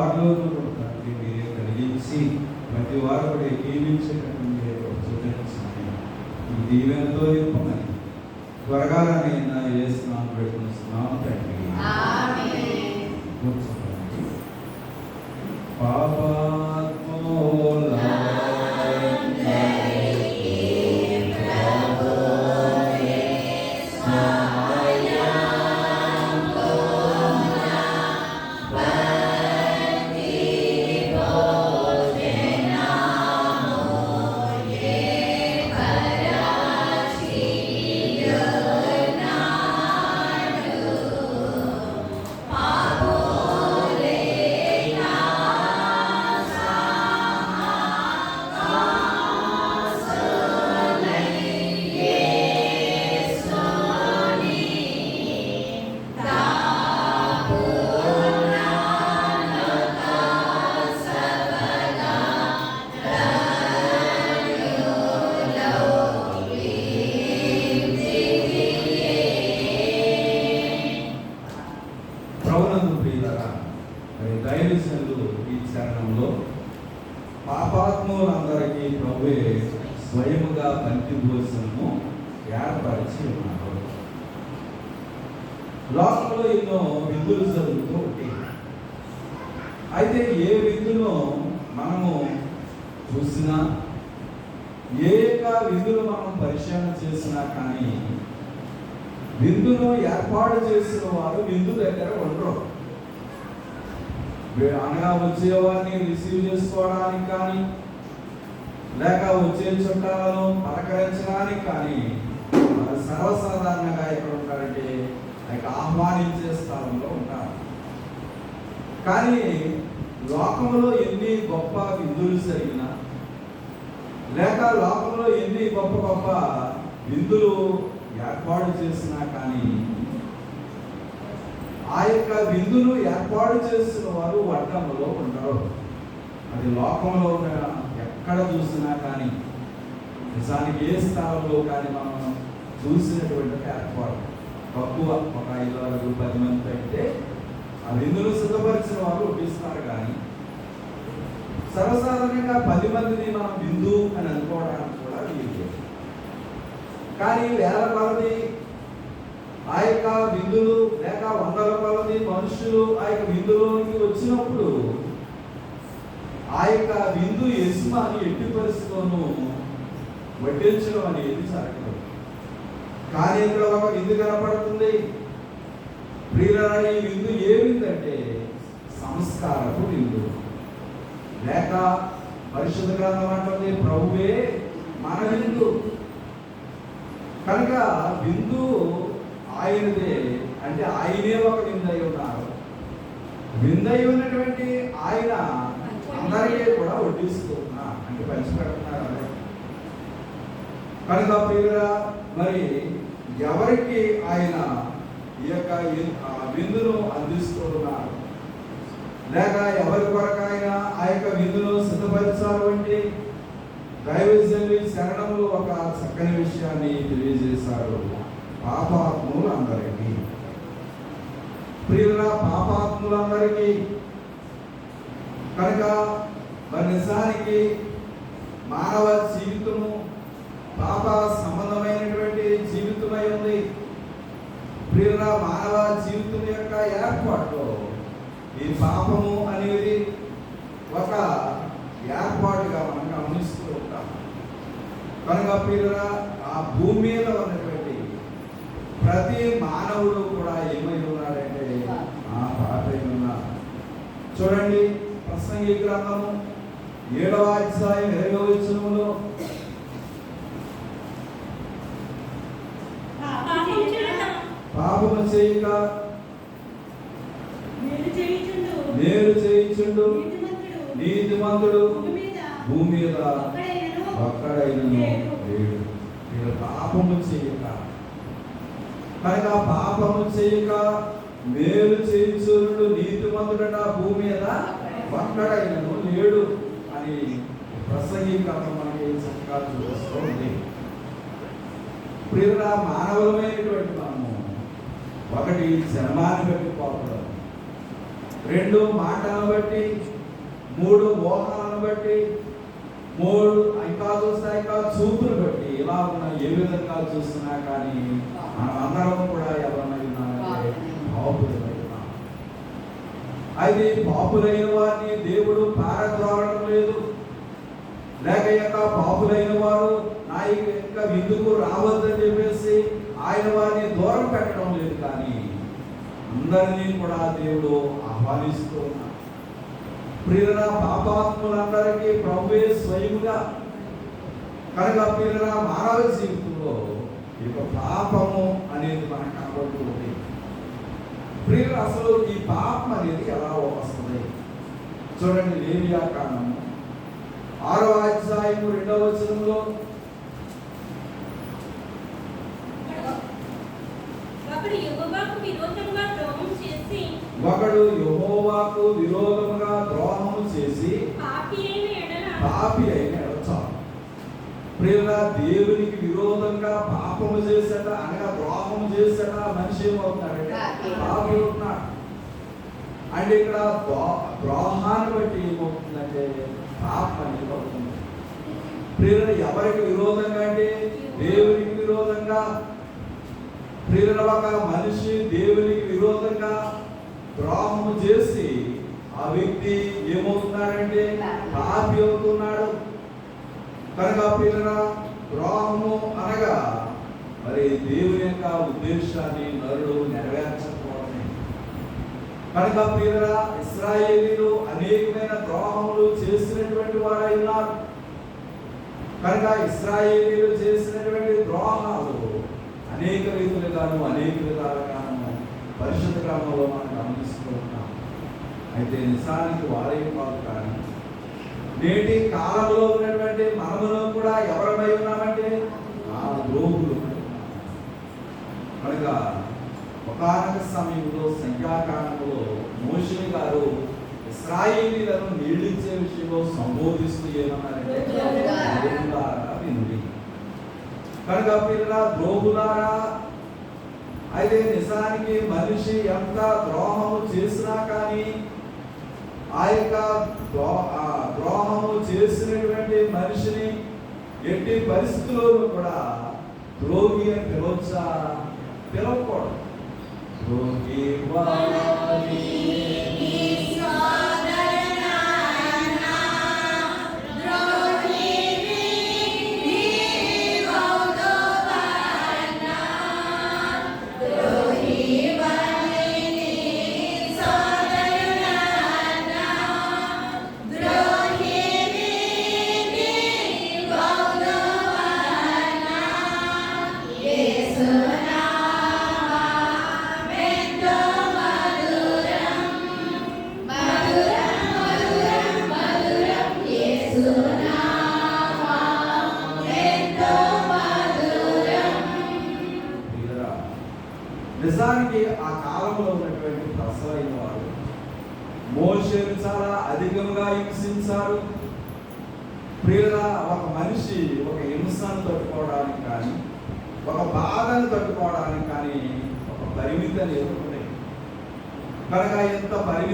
వారిలో తండ్రి మీరే కలిగించి ప్రతి వారు కూడా ఏకీవించేటట్టు మీరే చూపించండి ఈ దీవెనతో నింపమని త్వరగా నేను వేస్తున్నాం పెట్టుకున్నాం తండ్రి కూర్చోండి. అనగా వచ్చేవారిని రిసీవ్ చేసుకోవడానికి కానీ లేక వచ్చే చుట్టాలను పలకరించడానికి కానీ సర్వసాధారణంగా ఎక్కడ ఉంటారంటే లేక ఆహ్వానించే స్థలంలో ఉంటారు. కానీ లోకంలో ఎన్ని గొప్ప విందులు జరిగినా లేక లోకంలో ఎన్ని గొప్ప గొప్ప విందులు ఏర్పాటు చేసినా కానీ ఆ యొక్క విందును ఏర్పాటు చేసిన వారు వడ్డంలో ఉండరు. అది లోకంలో ఎక్కడ చూసినా కానీ నిజానికి ఏ స్థలంలో కానీ మనం చూసినటువంటి ఏర్పాటు. తక్కువ ఒక ఐదు ఆరు పది మంది అయితే ఆ విందును సిద్ధపరిచిన వారు ఒప్పిస్తారు కానీ సర్వసాధారణంగా పది మందిని మనం విందు అని అనుకోవడానికి కూడా వీలు కానీ వేల కొలది ఆ యొక్క విందులు లేక వందల కొలది మనుషులు ఆ యొక్క విందులోనికి వచ్చినప్పుడు ఆ యొక్క విందు యజమాని ఎట్టి పరిస్థితులను వడ్డించడం అనేది జరగదు. కానీ ఇక్కడ ఒక విందు కనపడుతుంది. ప్రియులారా విందు ఏ విందంటే సంస్కారపు విందు. లేక పరిశుద్ధ గ్రంథం అంటుంది ప్రభువే మన విందు. కనుక విందు ఆయనదే. అంటే ఆయనే ఒక విందై ఉన్నారు. విందై ఉన్నటువంటి ఆయన అందరికీ కూడా వడ్డిస్తున్నా అంటే పంచిపెడుతున్నారు అన్నమాట. కనుక ప్రియురా మరి ఎవరికి ఆయన ఈ యొక్క ఆ విందును అందిస్తున్నారు? లేక ఎవరి కొరకు ఆయన ఆ యొక్క విందును సిద్ధపరిచారు అంటే దైవజనులు శరణములు ఒక చక్కని విషయాన్ని తెలియజేశారు. పాపాత్ములు అందరికీ ప్రియుల పాపాత్ములందరికీ. కనుక మరి నిజానికి మానవ జీవితము పాప సంబంధమైనటువంటి జీవితమై ఉంది. ప్రియుల మానవ జీవితం యొక్క ఏర్పాటులో ఈ పాపము అనేది ఒక ఏర్పాటుగా మనం గమనిస్తూ ఉంటాం. కనుక ప్రియుల ఆ భూమి మీద ఉన్న ప్రతి మానవుడు కూడా ఏమై ఉన్నాడంటే ఆ పాపై ఉన్నారు చూడండి ప్రసంగి గ్రంథము ఏడవ అధ్యాయం ఇరవై వచనములో పాపము చేయక మేలు చేయించుండు. నీతిమంతుడు భూమి మీద లేడు. మీరు పాపము చేయక కనుక పాపము చేయక మేలు చేయించుడు నీతిమంతుడట భూమి మీద ఒక్కడైనను లేడు అని ప్రసంగి కథ మనకి చక్కగా చూపిస్తుంది ప్రియుల మానవులమైనటువంటి మనము ఒకటి శ్రమాన్ని బట్టి కోపడం రెండు మాటలను బట్టి మూడు మోహాలను బట్టి మూడు ఇంకా చూస్తే ఇంకా చూపును బట్టి ఇలా ఉన్న ఏ విధంగా చూస్తున్నా కానీ మనం అందరం కూడా పాపులమై ఉన్నాం అయితే పాపులైన వారిని దేవుడు పారద్రోలడం లేదు. లేక యొక్క పాపులైన వారు నా యొక్క విందుకు రావద్దని చెప్పేసి ఆయన వారిని దూరం పెట్టడం లేదు కానీ అందరినీ కూడా దేవుడు ఆహ్వానిస్తూ ఉన్నాడు. ప్రియుల పాపాత్ములందరికీ ప్రభువే స్వయముగా కనుక ప్రియుల మానవ జీవితంలో ఈ యొక్క పాపము అనేది మనకు కనబడుతుంది. ప్రియులు అసలు ఈ పాపం అనేది ఎలా వస్తుంది? చూడండి లేవియా కారణము ఆరో అధ్యాయము రెండవ వచనంలో. ఒకడు యెహోవాకు ద్రోహం చేసి విరోధముగా ద్రోహము చేసి పాపి అయిన ప్రియుల దేవునికి పాపము చేసేట అనగా ద్రోహము చేసేట మనిషి ఏమవుతున్నాడంటే పాపి. అవుతున్నాడు అంటే ఇక్కడ ద్రో- ద్రోహాన్ని బట్టి ఏమవుతుందంటే పాపం అనేది అవుతుంది. ప్రియుల ఎవరికి విరోధంగా అంటే దేవునికి విరోధంగా. ప్రియుల ఒక మనిషి దేవునికి విరోధంగా ద్రోహము చేసి ఆ వ్యక్తి ఏమవుతున్నాడంటే పాపి అవుతున్నాడు కనుక పిల్లల ద్రోహము అనగా మరి దేవుని యొక్క ఉద్దేశాన్ని నరుడు నెరవేర్చకపోవడమే. కనుక పిల్లల ఇస్రాయేలీలు అనేకమైన ద్రోహములు చేసినటువంటి వారై ఉన్నారు. కనుక ఇస్రాయేలీలు చేసినటువంటి ద్రోహాలు అనేక రీతులుగాను అనేక విధాలుగాను పరిశుద్ధ క్రమంలో మనం గమనిస్తూ ఉన్నాం. అయితే నిజానికి వారే కాదు కానీ నేటి కాలంలో ఉన్నటువంటి మనములో కూడా ఎవరమై ఉన్నామంటే ఆ ద్రోహులు. కనుక ఒకనొక సమయంలో సంఖ్యాకాలంలో మోషే గారు ఇస్రాయేలీలను నీళ్ళిచ్చే విషయంలో సంబోధిస్తూ ఏమన్నారంటే వినుడి. కనుక పిల్లరా ద్రోగులారా అయితే నిజానికి మనిషి ఎంత ద్రోహము చేసినా కానీ ఆ యొక్క ఆ ద్రోహము చేసినటువంటి మనిషిని ఎట్టి పరిస్థితుల్లో కూడా ద్రోగి అని పిలవచ్చా? పిలవకూడదు ద్రోహి వారి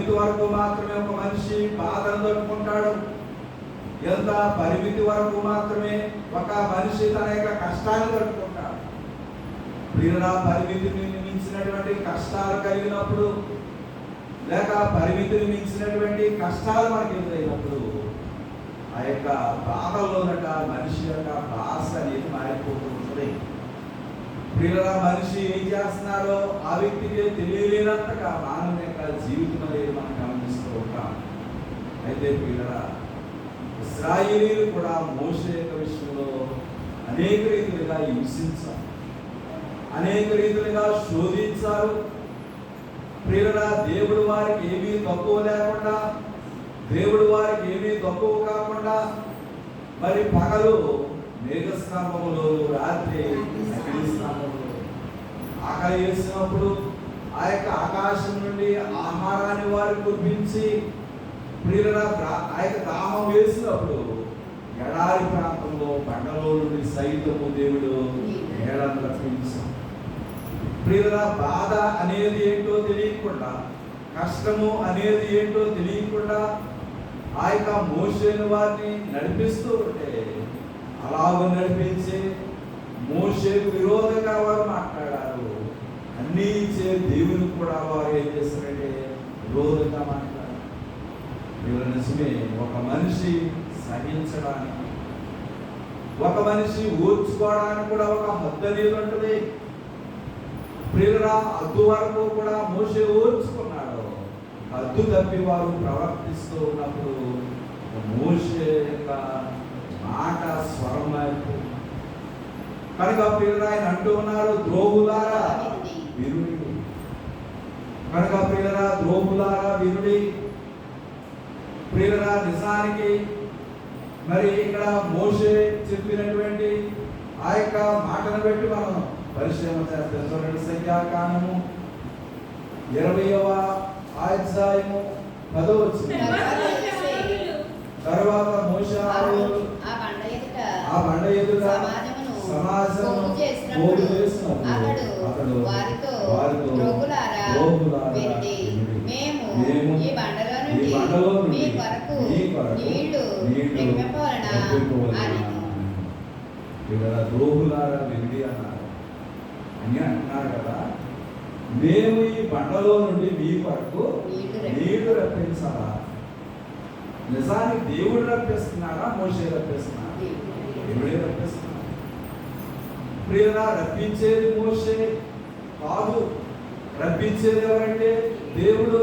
పరిమితి వరకు మాత్రమే ఒక మనిషి బాధను దొరుకుంటాడు ఎంత పరిమితి వరకు మాత్రమే ఒక మనిషి తన యొక్క కష్టాన్ని తట్టుకుంటాడు. ప్రియుల పరిమితిని మించినటువంటి కష్టాలు కలిగినప్పుడు లేక పరిమితిని మించినటువంటి కష్టాలు మనకి ఎదురైనప్పుడు ఆ యొక్క బాధల్లోనట మనిషి యొక్క భాష అనేది మారిపోతూ ఉంటుంది. ప్రియుల మనిషి ఏం చేస్తున్నారో ఆ వ్యక్తికి తెలియలేనంతగా మానవ యొక్క జీవితం అనేది మనం గమనిస్తూ ఉంటాం. అయితే ప్రియుల ఇస్రాయేలీలు కూడా మోసే యొక్క విషయంలో అనేక రీతులుగా హింసించారు. అనేక రీతులుగా శోధించారు. ప్రియుల దేవుడు వారికి ఏమీ తక్కువ లేకుండా దేవుడు వారికి ఏమీ తక్కువ కాకుండా మరి పగలు మేఘస్తంభములో రాత్రి అగ్ని ఆకలి వేసినప్పుడు ఆ యొక్క ఆకాశం నుండి ఆహారాన్ని వారు కురిపించి ప్రియుల ఆ యొక్క దాహం వేసినప్పుడు ఎడారి ప్రాంతంలో పండలో నుండి సైతము దేవుడు నీడను రప్పించాడు. ప్రియుల బాధ అనేది ఏంటో తెలియకుండా కష్టము అనేది ఏంటో తెలియకుండా ఆ యొక్క మోషేను వారిని నడిపిస్తూ ఉంటే అలాగ నడిపించి మోషేకు విరోధంగా వారు మాట్లాడారు. అన్నీ ఇచ్చే దేవుని కూడా వారు ఏం చేస్తారంటే విరోధంగా మాట్లాడారు నిజమే ఒక మనిషి సహించడానికి ఒక మనిషి ఓర్చుకోవడానికి కూడా ఒక హద్దు అనేది ఉంటుంది. ప్రియురా హద్దు వరకు కూడా మోసే ఓర్చుకున్నాడు. హద్దు తప్పి వారు ప్రవర్తిస్తూ ఉన్నప్పుడు మోసే యొక్క మాట స్వరం మార్పు కనుక ప్రియురా ఆయన అంటూ ఉన్నారు ద్రోహులారా విరుడి కనుక ప్రియురా ద్రోహులారా విరుడి ప్రియురా నిజానికి మరి ఇక్కడ మోషే చెప్పినటువంటి ఆ యొక్క మాటను బట్టి మనం పరిశ్రమ చేస్తాం. చూడండి సంఖ్యాకాండము ఇరవయవ అధ్యాయము పదో తరువాత మోషే ఆ బండ ఎదుట పోగు చేసినప్పుడు అతడు వారితో. మేము ఈ బండలో నుండి మీ కొరకు నీళ్ళు నింపవలన నింపవలెనా? అని ఇక్కడ ద్రోహులారా విండి అన్నారు అని అంటున్నారు కదా మేము ఈ బండలో నుండి మీ కొరకు నీళ్ళు రప్పించాలి. నిజానికి దేవుడు రప్పిస్తున్నాడా మోసే రప్పిస్తున్నాడా దేవుడే రప్పిస్తున్నాడు ప్రియరా రప్పించేది మోసే కాదు రప్పించేది ఎవరంటే దేవుడు.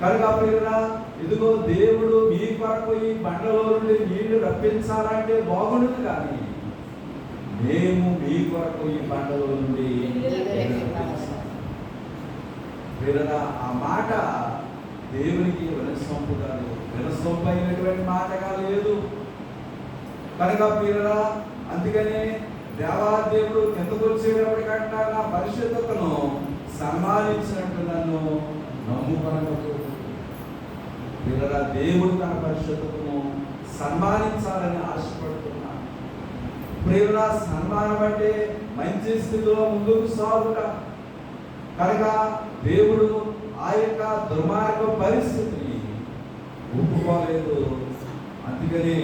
కనుక ప్రియరా ఇదిగో దేవుడు మీ కొరకు ఈ బండలో నుండి నీళ్ళు రప్పించాలంటే బాగుండదు కానీ మేము మీ కొరకు ఈ బండలో నుండి నీళ్ళు ఆ మాట దేవునికి వినసొంపు కాదు వినసొంపు అయినటువంటి మాటగా లేదు. కనుక ప్రియరా అందుకనే దేవాదేవుడు కిందకు వచ్చేటప్పటికంట నా పరిశుద్ధతను సన్మానించినట్టు నన్ను నమ్ముకొనవచ్చు పిల్లల దేవుడు తన పరిశుద్ధతను సన్మానించాలని ఆశపడుతున్నాను ప్రియురా సన్మానం అంటే మంచి స్థితిలో ముందుకు సాగుట. కనుక దేవుడు ఆ యొక్క దుర్మార్గ పరిస్థితిని ఒప్పుకోలేదు. అందుకని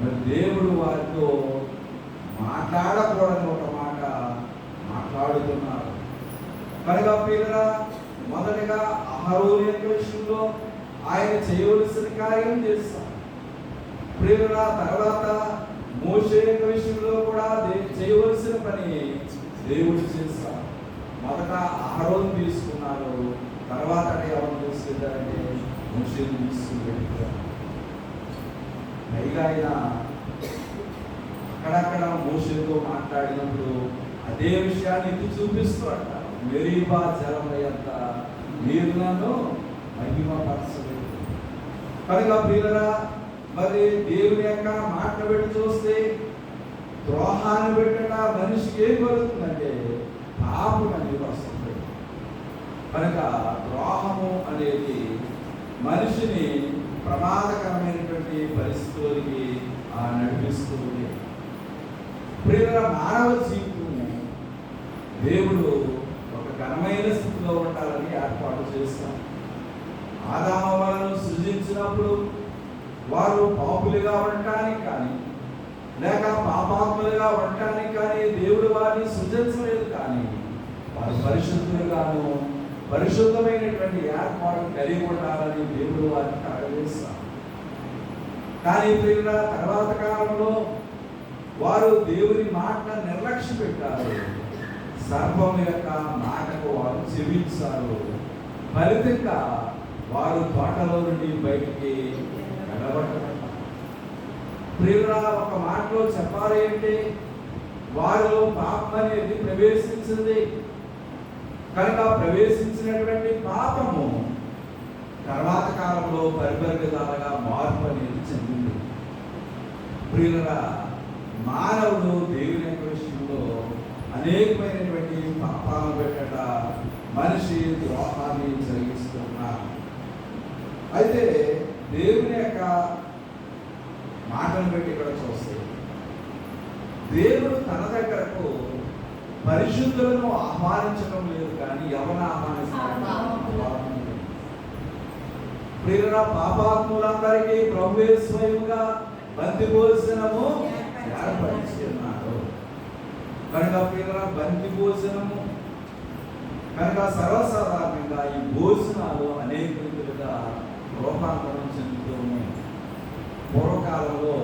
మరి దేవుడు వారితో మాట్లాడకూడని ఒక మాట మాట్లాడుతున్నారు. కనుక పిల్లల మొదటగా అహరోని యొక్క విషయంలో ఆయన చేయవలసిన కార్యం చేస్తాం ప్రియుల తర్వాత మోషే యొక్క విషయంలో కూడా చేయవలసిన పని దేవుడు చేస్తాడు మొదట అహరోన్ తీసుకున్నారు తర్వాత ఎవరు తీసుకెళ్తారంటే మోషేని తీసుకుని పైగా అయినా అక్కడక్కడ మోసతో మాట్లాడినప్పుడు అదే విషయాన్ని ఎత్తి చూపిస్తూ అంట మెరీబా జలమయ్యంత మీరు నన్ను మహిమపరచలేదు. కనుక ప్రియులరా మరి దేవుని యొక్క మాట పెట్టి చూస్తే ద్రోహాన్ని పెట్టిన మనిషికి ఏం కలుగుతుందంటే పాపం అనేది వస్తుంది. కనుక ద్రోహము అనేది మనిషిని ప్రమాదకరమైనటువంటి పరిస్థితులకి ఆ, నడిపిస్తుంది. ప్రియుల మానవ జీవితము దేవుడు ఒక ఘనమైన స్థితిలో ఉండాలని ఏర్పాటు చేస్తాం ఆదామ వాళ్ళను సృజించినప్పుడు వారు పాపులుగా ఉండటానికి కానీ లేక పాపాత్మలుగా ఉండటానికి కానీ దేవుడు వారిని సృజించలేదు కానీ వారు పరిశుద్ధులుగాను పరిశుద్ధమైనటువంటి ఏర్పాటు కలిగి ఉండాలని దేవుడు వారిని కలగజేస్తాడు కానీ ప్రియుల తర్వాత కాలంలో వారు దేవుని మాట నిర్లక్ష్య పెట్టారు సర్వం యొక్క మాటకు వారు చెవించారు ఫలితంగా వారు తోటలో నుండి బయటికి వెళ్ళబడ్డారు. ప్రియురా ఒక మాటలో చెప్పాలి అంటే వారిలో పాపం అనేది ప్రవేశించింది. కనుక ప్రవేశించినటువంటి పాపము తర్వాత కాలంలో పరిపరిగదాలుగా మార్పు అనేది చెందింది. ప్రియులరా మానవుడు దేవుని యొక్క విషయంలో అనేకమైనటువంటి పాపాలను పెట్టట మనిషి ద్రోహాన్ని జరిగిస్తున్నారు అయితే దేవుని యొక్క మాటను బట్టి ఇక్కడ చూస్తే దేవుడు తన దగ్గరకు పరిశుద్ధులను ఆహ్వానించడం లేదు కానీ ఎవరిని ఆహ్వానిస్తాడు పాపములను. ప్రియుల పాపాత్ములందరికీ ప్రభువే స్వయముగా బంతి భోజనము ఏర్పరిచి కనుక పిల్లల బంతి భోజనము కనుక సర్వసాధారణంగా ఈ భోజనాలు అనేక విధులుగా రూపాంతరం చెందుతూ ఉన్నాయి. పూర్వకాలంలో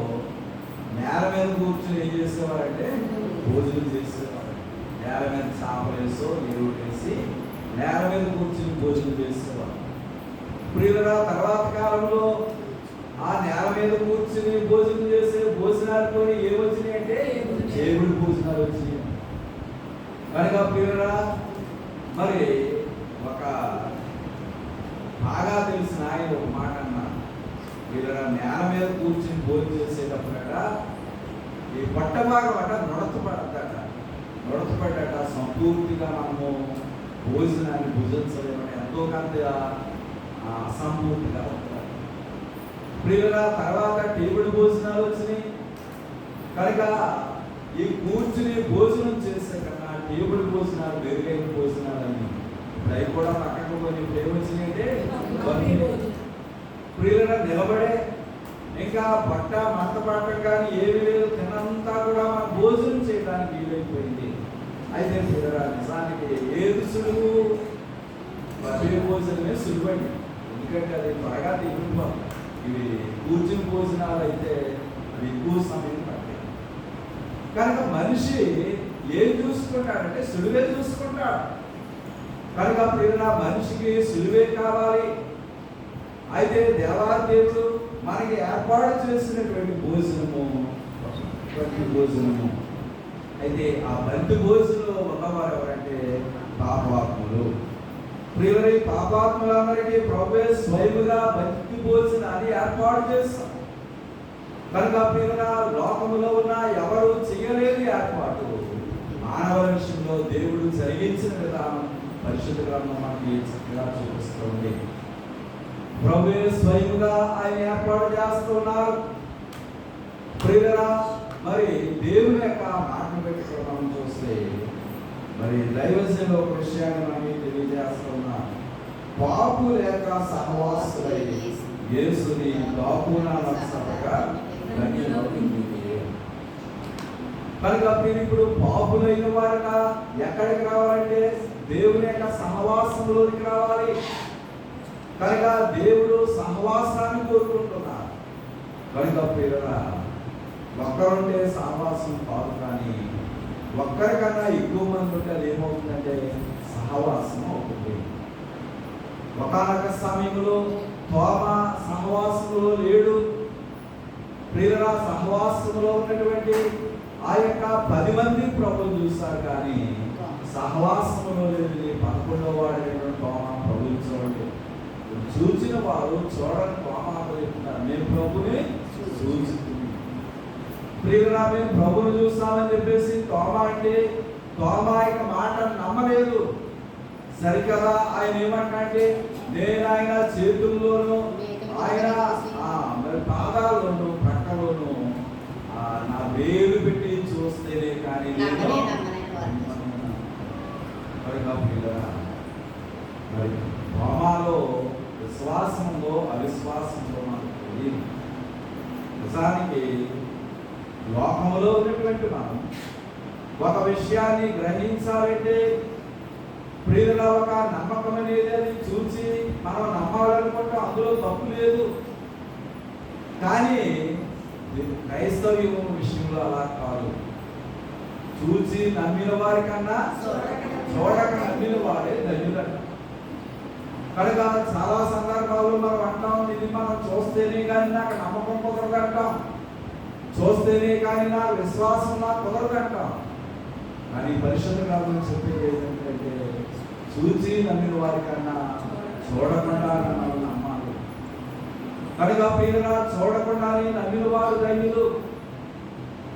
నేల మీద కూర్చుని ఏం చేసేవారంటే భోజనం చేసేవారు. నేల మీద చేపలు వేసో నీరు వేసి నేల మీద కూర్చుని భోజనం చేసేవారు. ప్రియుల తర్వాత కాలంలో ఆ నేల మీద కూర్చుని భోజనం చేసే భోజనాలతో ఏమొచ్చినాయి అంటే దేవుడి భోజనాలు వచ్చినాయి కనుక ప్రియుల మరి ఒక బాగా తెలిసిన ఆయన ఒక మాట అన్నా. వీళ్ళ నేల మీద కూర్చుని భోజనం చేసేటప్పుడట ఈ పొట్ట భాగం అట నుడత పడద్దట సంపూర్తిగా మనము భోజనాన్ని భుజించలేమని ఎంతో కొంత ఆ, అసంపూర్తిగా ప్రియుల తర్వాత టేబుల్ భోజనాలు వచ్చినాయి. కనుక ఈ కూర్చుని భోజనం చేసే కన్నా టేబుల్ భోజనాలు మెరుగైన భోజనాలు అని అవి కూడా పక్కకు కొన్ని ప్రేమించినట్టే ఏమొచ్చినాయంటే ప్రియుల నిలబడే ఇంకా బట్ట మంట పడటం కానీ ఏమి లేదు. తినంతా కూడా మన భోజనం చేయడానికి వీలైపోయింది. అయితే ప్రియుల నిజానికి ఏది సులువు? భోజనమే సులువండి. ఎందుకంటే అది త్వరగా తిరిగిపోతుంది ఇవి కూర్చుని భోజనాలు అయితే అవి ఎక్కువ సమయం పడతాయి కనుక మనిషి ఏం చూసుకుంటాడంటే సులువే చూసుకుంటాడు. కనుక ప్రియుల మనిషికి సులువే కావాలి. అయితే దేవాదేవుడు మనకి ఏర్పాటు చేసినటువంటి భోజనము బంతి భోజనము. అయితే ఆ బంతి భోజనంలో ఉన్నవారు ఎవరంటే పాపాత్ములు. ప్రియులై పాపాత్ములందరికీ ప్రభు స్వయముగా బంతి భోజనాన్ని ఏర్పాటు చేస్తాం. కనుక ప్రియుల లోకములో ఉన్న ఎవరు చేయలేని ఏర్పాటు. మానవ విషయంలో దేవుడు జరిగించిన విధానం పరిశుద్ధ గ్రంథం మనకి చక్కగా చూపిస్తుంది. ప్రభు స్వయంగా ఆయన ఏర్పాటు చేస్తున్నారు. ప్రియరా మరి దేవుని యొక్క మాటను పెట్టి మనం చూస్తే మరి దైవజనులు ఒక విషయాన్ని మనకి తెలియజేస్తున్నా పాపు లేక సహవాసులై యేసుని దాపున నచ్చగా కనుక మీరు ఇప్పుడు పాపులైన వారట ఎక్కడికి రావాలంటే దేవుని యొక్క సహవాసంలోనికి రావాలి. కనుక దేవుడు సహవాసాన్ని కోరుకుంటున్నారు కనుక ప్రియులరా ఒక్కరుంటే సహవాసం కాదు కానీ ఒక్కరికన్నా ఎక్కువ మంది ఉంటే అది ఏమవుతుందంటే సహవాసం అవుతుంది. ఒకనొక సమయంలో తోమ సహవాసంలో లేడు. ప్రియుల సహవాసంలో ఉన్నటువంటి ఆ యొక్క పది మంది ప్రభులు చూశారు కానీ సహవాసంలో లేని పదకొండవ వాడైనటువంటి తోమ ప్రభులు చూడండి. చూసిన వారు చూడని తోమాతో చెప్తున్నారు మేము ప్రభుని చూసి ప్రియులా మేము ప్రభుని చూస్తామని చెప్పేసి తోమ అంటే తోమ యొక్క మాట నమ్మలేదు. సరికదా? ఆయన ఏమంటే నేను ఆయన చేతుల్లోను ఆయన పాదాల్లోను ప్రక్కలోను నా వేలు పెట్టి చూస్తేనే కానీ. మరి తోమాలో విశ్వాసంలో అవిశ్వాసంలో మనకు తెలియదు నిజానికి లోకంలో ఉన్నటువంటి మనం ఒక విషయాన్ని గ్రహించాలంటే ప్రియుల ఒక నమ్మకం అనేది అది చూసి మనం నమ్మాలనుకుంటే అందులో తప్పు లేదు. కానీ క్రైస్తవ్యం విషయంలో అలా కాదు. చూసి నమ్మిన వారి కన్నా చూడక నమ్మిన వారే ధన్యులంట. కనుక చాలా సందర్భాల్లో మనం అంటాం ఇది మనం చూస్తేనే కానీ నాకు నమ్మకం కుదరదు అంటాం. చూస్తేనే కానీ నా విశ్వాసం నాకు కుదరదు అంటాం. కానీ పరిశుద్ధ కాదని చెప్పేది ఏంటంటే చూచి నమ్మిన వారి కన్నా చూడకుండా మనం నమ్మాలి. కనుక ప్రియులా చూడకుండానే నమ్మిన వారు ధన్యులు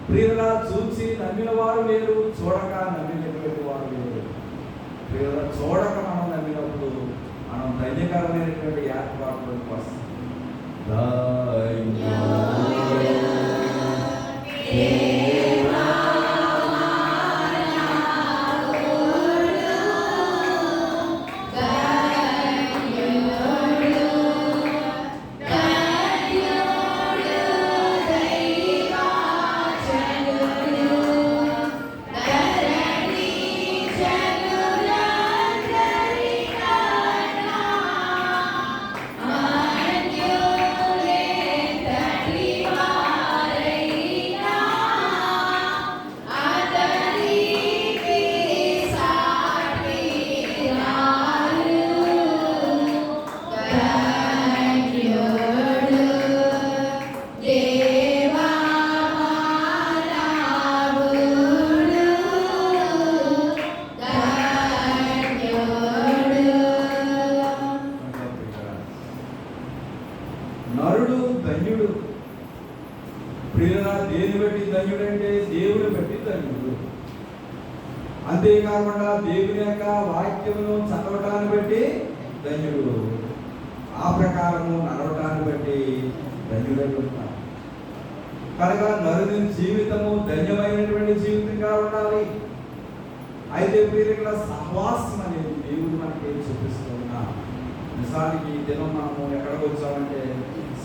ప్రియులా చూచి నమ్మిన వారు వేరు చూడక నమ్మినటువంటి వారు వేరు. ప్రియుల చూడక మనం నమ్మినప్పుడు మనం ధన్యకరమైనటువంటి ఏర్పాట్లోకి వస్తాం. నరుడు బట్టి ధన్యుడు. ఆ ప్రకారము నడవటాన్ని బట్టి ధన్యుడై కనుక నరుని జీవితము ధన్యమైనటువంటి జీవితంగా ఉండాలి. అయితే మీరు ఇక్కడ సహవాసం అనేది దేవుడు మనకి చూపిస్తూ ఉన్నా నిజానికి ఈ దినం మనము ఎక్కడికి వచ్చామంటే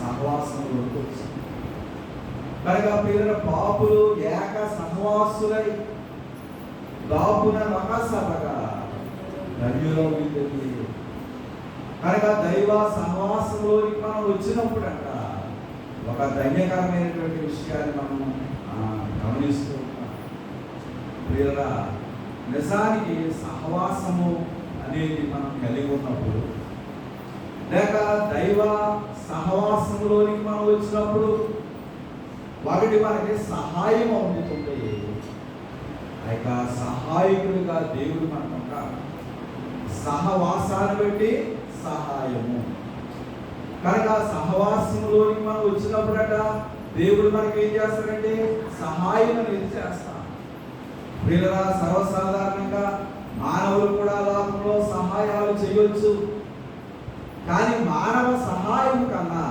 సహవాసంలోకి వచ్చాం. కనుక ప్రియుల పాపులు ఏక సహవాసులై దాపున మహాసభగా ధన్యులో కనుక దైవ సహవాసంలోకి మనం వచ్చినప్పుడంట ఒక ధన్యకరమైనటువంటి విషయాన్ని మనం గమనిస్తూ ఉంటాం. ప్రియుల నిజానికి సహవాసము అనేది మనం కలిగి ఉన్నప్పుడు లేక దైవ సహవాసంలోనికి మనం వచ్చినప్పుడు ఒకటి మనకి సహాయం అందుతుంది ఆ యొక్క సహాయకుడిగా దేవుడు మనకు ఉంటాడు. సహవాసాన్ని బట్టి సహాయము. కనుక సహవాసంలోనికి మనం వచ్చినప్పుడట దేవుడు మనకి ఏం చేస్తాడంటే సహాయం అనేది చేస్తాడు. వీళ్ళరా సర్వసాధారణంగా మానవులు కూడా లోకంలో సహాయాలు చేయొచ్చు. కానీ మానవ సహాయం కన్నా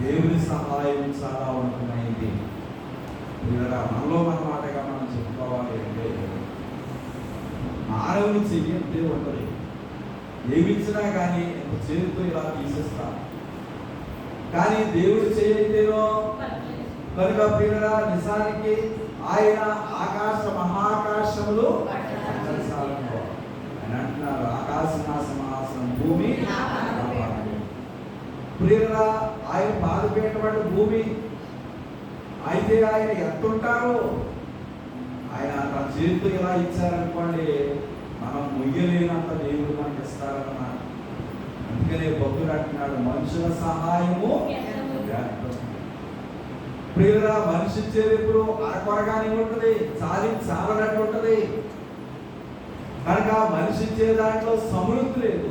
దేవుని సహాయం చాలా ఉన్నమైంది వీళ్ళరా మనలో మన మాటగా మనం చెప్పుకోవాలి అంటే మానవుని చెయ్యంతే ఉంటుంది ఏమిచ్చినా కానీ చేతితో ఇలా తీసేస్తా. కానీ దేవుడు చేయైతేనో కనుక పిల్లల నిజానికి ఆయన ఆకాశ మహాకాశములు అంటున్నారు ఆకాశ భూమి ప్రియుల ఆయన బాధపేటటువంటి భూమి అయితే ఆయన ఎంతుంటారో? ఆయన తన చేతితో ఇలా ఇచ్చారనుకోండి మనం మొయ్యలేనంత దేవుడు మనకి ఇస్తారన్నమాట. అందుకనే భక్తుడు అంటున్నాడు మనుషుల సహాయము వ్యర్థం. ప్రియులరా మనిషి ఇచ్చేది ఎప్పుడు అరకొరగానే ఉంటుంది చాలి చాలనట్టు ఉంటుంది. కనుక మనిషి ఇచ్చే దాంట్లో సమృద్ధి లేదు.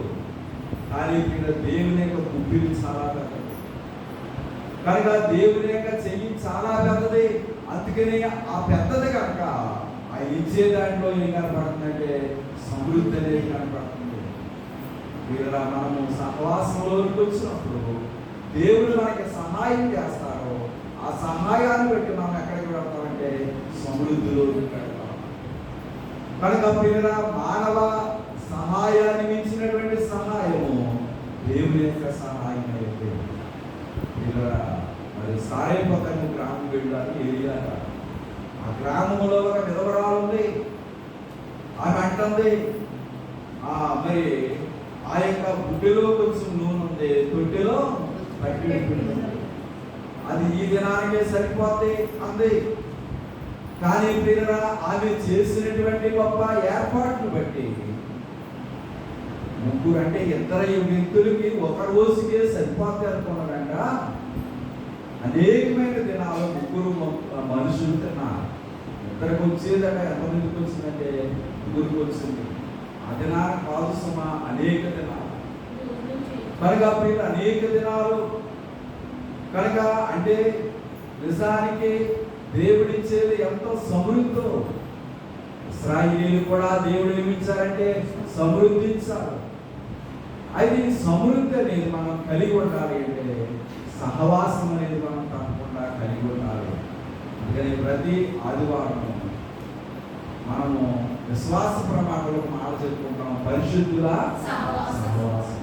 కానీ ఇక్కడ దేవుని యొక్క బుద్ధిని చాలా పెద్దది. కనుక దేవుని యొక్క చెయ్యి చాలా పెద్దది. అందుకని ఆ పెద్దది కనుక ఆ ఇచ్చే దాంట్లో ఏం కనపడుతుందంటే సమృద్ధి అనేది కనపడుతుంది. వీళ్ళ మనము సహవాసంలోకి వచ్చినప్పుడు దేవుడు మనకి సహాయం చేస్తారు ఆ సహాయాన్ని బట్టి మనం ఎక్కడికి వెళ్తామంటే సమృద్ధిలోకి వెళ్తాం. కనుక ప్రియుల మానవ సహాయాన్ని మించినటువంటి సహాయము దేవుని యొక్క సహాయం అయితే. ప్రియుల మరి సాయపతంగా గ్రామం వెళ్ళాలి ఏరియా ఆ గ్రామంలో ఒక విధవరాలు ఉంది ఆమె అంటుంది ఆ మరి ఆ యొక్క బుడ్డిలో కొంచెం నూనె ఉంది. తొట్టెలో అది ఈ దినానికే సరిపోద్ది అంది. కానీ ప్రియులరా ఆమె చేసినటువంటి గొప్ప ఏర్పాటును బట్టి ముగ్గురు అంటే ఇద్దరు వ్యక్తులకి ఒక రోజుకే సరిపోద్ది అనుకున్నారంట. అనేకమైన దినాలు ముగ్గురు మనుషులు తిన్నారు. ఇద్దరికి వచ్చేదట ఎంతమందికి వచ్చిందంటే ముగ్గురికి వచ్చింది అదనా కాదు సుమ అనేక దినాలు. కనుక ప్రియులు అనేక దినాలు. కనుక అంటే నిజానికి దేవుడిచ్చేది ఎంతో సమృద్ధి. ఇస్రాయిలీలు కూడా దేవుడు ఏమిచ్చారంటే సమృద్ధి ఇచ్చారు. అయితే ఈ సమృద్ధి అనేది మనం కలిగి ఉండాలి అంటే సహవాసం అనేది మనం తప్పకుండా కలిగి ఉండాలి. అందుకని ప్రతి ఆదివారం మనము విశ్వాస ప్రమాణంలో మాట చెప్పుకుంటాం. పరిశుద్ధుల సహవాసం.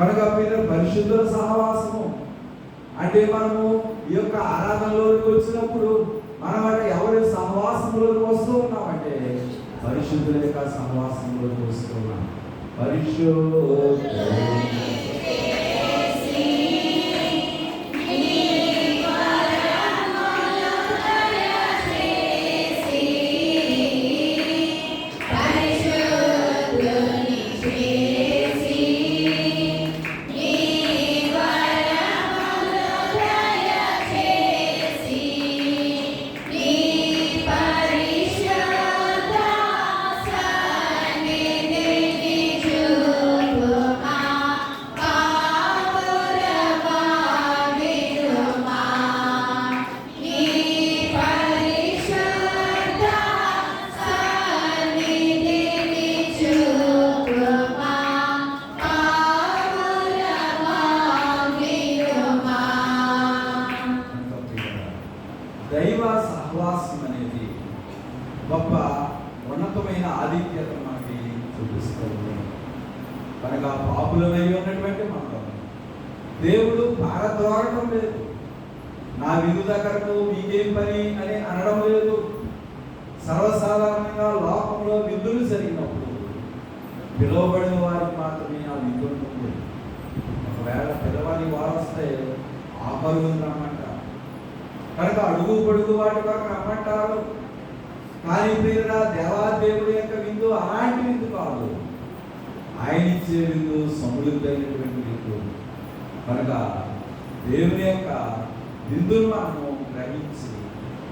కనుక మీరు పరిశుద్ధుల సహవాసము. అంటే మనము ఈ యొక్క ఆరాధనలోకి వచ్చినప్పుడు మనం అంటే ఎవరి సహవాసంలోకి వస్తూ ఉన్నామంటే పరిశుద్ధుల యొక్క సహవాసంలోకి వస్తూ ఉన్నాం. పరిశుద్ధ మనకు ఆ పాపులమై ఉన్నటువంటి మనం దేవుడు పారద్రోడటం లేదు. నా విధు దగ్గరకు మీకేం పని అని అనడం లేదు. సర్వసాధారణంగా లోకంలో విధులు జరిగినప్పుడు పిలువబడిన వారికి మాత్రమే ఆ విధులు ఉంటుంది ఒకవేళ పిలవని వారు వస్తే ఆపరు రమ్మంటారు. కనుక అడుగు పొడుగు వాటి వరకు రమ్మంటారు. కానీ పేరు దేవాదేవుడి యొక్క విందు అలాంటి విందు కాదు. ఆయన ఇచ్చే విందు సమృద్ధమైనటువంటి విందు. కనుక దేవుని యొక్క విందును మనము గ్రహించి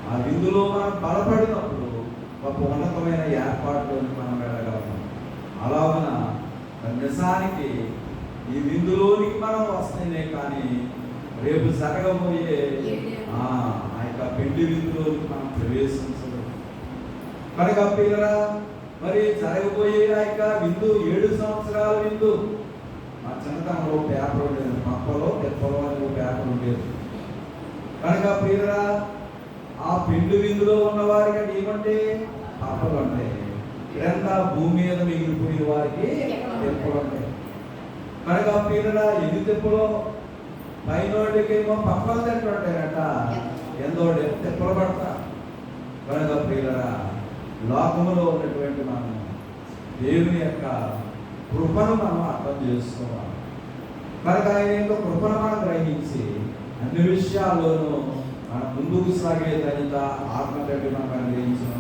ఆ విందులో మనం బలపడినప్పుడు ఒక ఉన్నతమైన ఏర్పాటులోకి మనం వెళ్ళగలము అలాగున నిజానికి ఈ విందులోనికి మనం వస్తేనే కానీ రేపు జరగబోయే ఆ యొక్క పెళ్ళి విందులోకి మనం ప్రవేశించలేదు కనుక పిల్లరా మరి జరగబోయే ఆ యొక్క విందు ఏడు సంవత్సరాల విందు. మా చిన్నతనంలో పేపర్ ఉండేది పప్పలో తెప్పలో అని ఒక పేపర్ ఉండేది. కనుక ప్రియురా ఆ పిండు విందులో ఉన్న వారికి అంటే ఏమంటే అంటే ఇదంతా భూమి మీద మిగిలిపోయిన వారికి తెప్పలు ఉంటాయి కనుక ప్రియురా ఎన్ని తెప్పలో పైనోడికేమో పప్పలు తింటుంటాయట ఎందోడి తెప్పలు పడతా కనుక ప్రియురా లోకంలో ఉన్నటువంటి మనం దేవుని యొక్క కృపను మనం అర్థం చేసుకోవాలి. కనుక ఆయన యొక్క కృపను మనం గ్రహించి అన్ని విషయాల్లోనూ మనం ముందుకు సాగే ధనిత ఆత్మగడ్డి మనం అనుగ్రహించిన